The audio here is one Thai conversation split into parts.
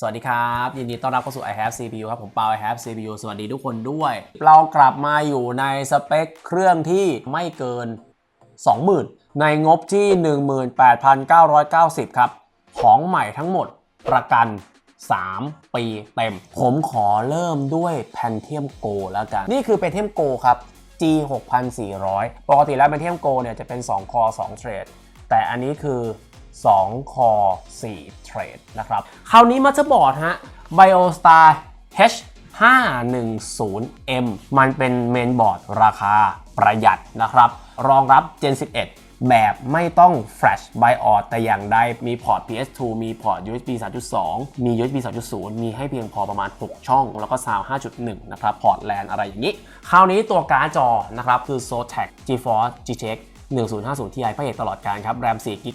สวัสดีครับ ยินดีต้อนรับเข้าสู่ i have CPU ครับ ผมเปา i have CPU สวัสดีทุกคนด้วย เรากลับมาอยู่ในสเปคเครื่องที่ไม่เกิน 20,000 ในงบที่ 18,990 ครับ ของใหม่ทั้งหมดประกัน 3 ปีเต็ม ผมขอเริ่มด้วย Pentium Go แล้วกัน นี่คือ Pentium Go ครับ G 6400 ปกติแล้ว Pentium Go เนี่ยจะเป็น 2 คอ 2 เทรด แต่อันนี้คือ 2คอ4เทรดนะครับ คราวนี้มัตบอร์ดฮะ BioStar H 510M มันเป็นเมนบอร์ดราคาประหยัดนะครับ รองรับ Gen 11 แบบไม่ต้อง Flash BIOS แต่อย่างใดมีพอร์ต PS2 มีพอร์ต USB 3.2 มี USB 3.0 มีให้เพียงพอประมาณ 6 ช่อง แล้วก็ Sound 5.1 นะครับ พอร์ต LAN อะไรอย่างนี้ คราวนี้ตัวการ์ดจอนะครับ คือ Zotac GeForce GTX 1050 Ti พระเอกตลอดการครับ RAM 4 g b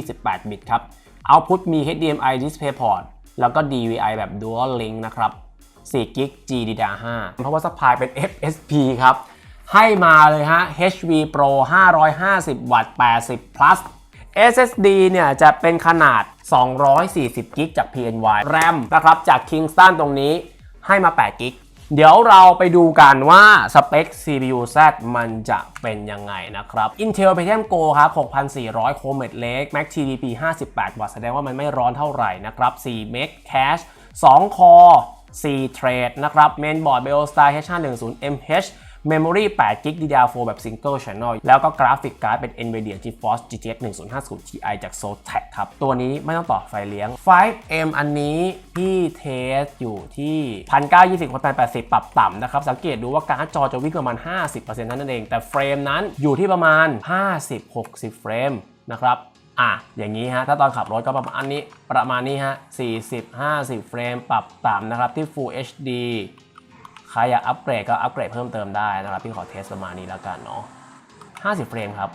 128 บิตครับ Output มี HDMI DisplayPort แล้วก็ DVI แบบ Dual Link นะครับ4 g b GDDR5 เพราะว่า supply เป็น FSP ครับ ให้มาเลยฮะ HV Pro 550 วัตต์ 80 plus SSD เนี่ยจะเป็นขนาด 240 กิกจาก PNY RAM นะครับจาก Kingston ตรงนี้ให้มา 8 กิก เดี๋ยวเราไปดูกันว่าสเปค CPU Z มันจะเป็นยังไงนะครับ Intel Pentium Go ครับ 6400โคเมดเล็ก Max TDP 58 วัตต์แสดงว่ามันไม่ร้อนเท่าไหร่นะครับ4 Meg Cache 2 Core 4 Thread นะครับ Mainboard BioStar H510MH Memory 8 g b DDR4 แบบ Single Channel แล้วก็กราฟิกการ์ดเป็น NVIDIA GeForce GTX 1050 Ti จาก Zotac ครับ ตัวนี้ไม่ต้องต่อไฟเลี้ยง 5M อันนี้พี่เทสอยู่ที่ 1920 1080 ปรับต่ำนะครับ สังเกตดูว่าการ์ดจอจะวิ่งประมาณ 50%นั่นเอง แต่เฟรมนั้นอยู่ที่ประมาณ 50-60 เฟรมนะครับอะอย่างนี้ฮะ ถ้าตอนขับรถก็ประมาณอันนี้ ประมาณนี้ฮะ 40-50 เฟรม ปรับต่ำนะครับที่ Full HD ใครอยากอัปเกรดก็อัปเกรดเพิ่มเติมได้นะครับพี่ขอเทสประมาณนี้แล้วกันเนาะ50 เฟรมครับ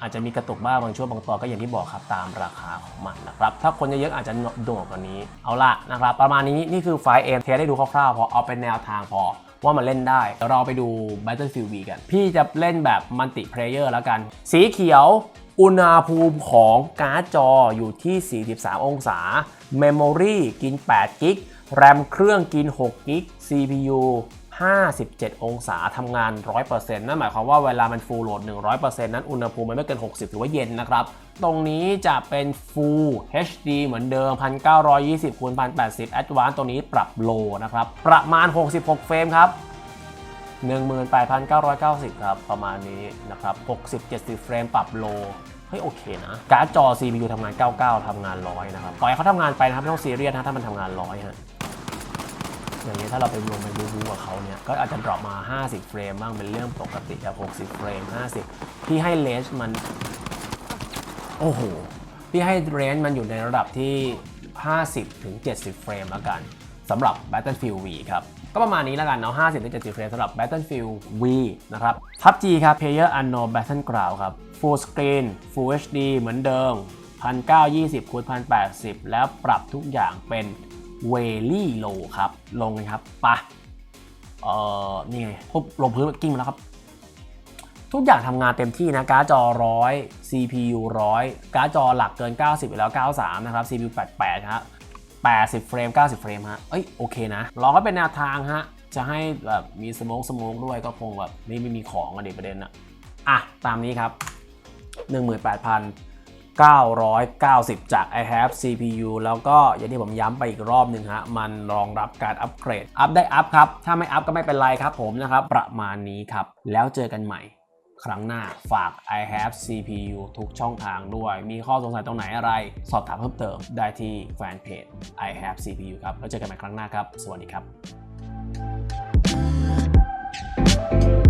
อาจจะมีกระตุกบ้างบางช่วงบางตอนก็อย่างที่บอกครับตามราคาของมันนะครับถ้าคนเยอะๆอาจจะโด่งกว่านี้เอาละนะครับประมาณนี้นี่คือไฟล์เอ็มเทสได้ดูคร่าวๆพอเอาเป็นแนวทางพอว่ามันเล่นได้เดี๋ยวเราไปดู Battlefield V กัน พี่จะเล่นแบบมัลติเพลเยอร์แล้วกัน สีเขียว อุณหภูมิของการ์ดจออยู่ที่ 43 องศา Memory กิน8กิก RAM เครื่องกิน6กิก CPU 57 องศาทำงาน 100%นั่นหมายความว่าเวลามัน full load 100%นั้นอุณหภูมิมันไม่เกิน 60ถือว่าเย็นนะครับ ตรงนี้จะเป็น full HD เหมือนเดิม 1920คูณ1080 Advanced ตรงนี้ปรับ low นะครับ ประมาณ 66 เฟรมครับ 18,990 ครับ ประมาณนี้นะครับ 60-70 เฟรมปรับ low เฮ้ยโอเคนะ การ์ดจอ CPU ทำงาน 99ทำงาน100นะครับ ปล่อยให้เขาทำงานไปนะครับไม่ต้องซีเรียสนะถ้ามันทำงาน100ฮะ อย่างนี้ถ้าเราไปรวมไปบูบูกับเขาเนี่ย ก็อาจจะดรอปมา 50 เฟรมบ้างเป็นเรื่องปกติครับ60 เฟรม 50พี่ให้เลนส์มัน โอ้โหพี่ให้เรนจ์มันอยู่ในระดับที่ 50 ถึง 70 เฟรมแล้วกันสำหรับ Battlefield V ครับ ก็ประมาณนี้แล้วกันเนาะ50ถึง70 เฟรมสำหรับ Battlefield V นะครับ PUBG ครับ Player Unknown Battleground ครับ Full Screen Full HD เหมือนเดิม1920คูณ1080 แล้วปรับทุกอย่างเป็น เวลี่โลครับ ลงเลยครับปะเอ่อ นี่ไงปุ๊บลงพื้นกิ้งมาแล้วครับ ทุกอย่างทำงานเต็มที่นะ การ์ดจอ100 CPU 100การ์ดจอหลักเกิน 90อยู่แล้ว 93 นะครับ CPU 88ฮะ80 เฟรม 90 เฟรมฮะ เอ้ย โอเคนะ ลองก็เป็นแนวทางฮะ จะให้แบบมีสโมกสโมกด้วยก็คงแบบไม่ไม่มีของอะเด็ประเด็นอะอะ ตามนี้ครับ 18,000 990 จาก i h a v e CPU แล้วก็อย่างที่ผมย้ำไปอีกรอบหนึ่งฮะ มันรองรับการอัปเกรด อัพได้อัพครับ ถ้าไม่อัพก็ไม่เป็นไรครับผมนะครับ ประมาณนี้ครับ แล้วเจอกันใหม่ ครั้งหน้าฝาก i h a v e CPU ทุกช่องทางด้วย มีข้อสงสัยตรงไหนอะไร สอบถามเพิ่มเติมได้ที่แฟนเพจ i h a v e CPU ครับ แล้วเจอกันใหม่ครั้งหน้าครับ สวัสดีครับ thank you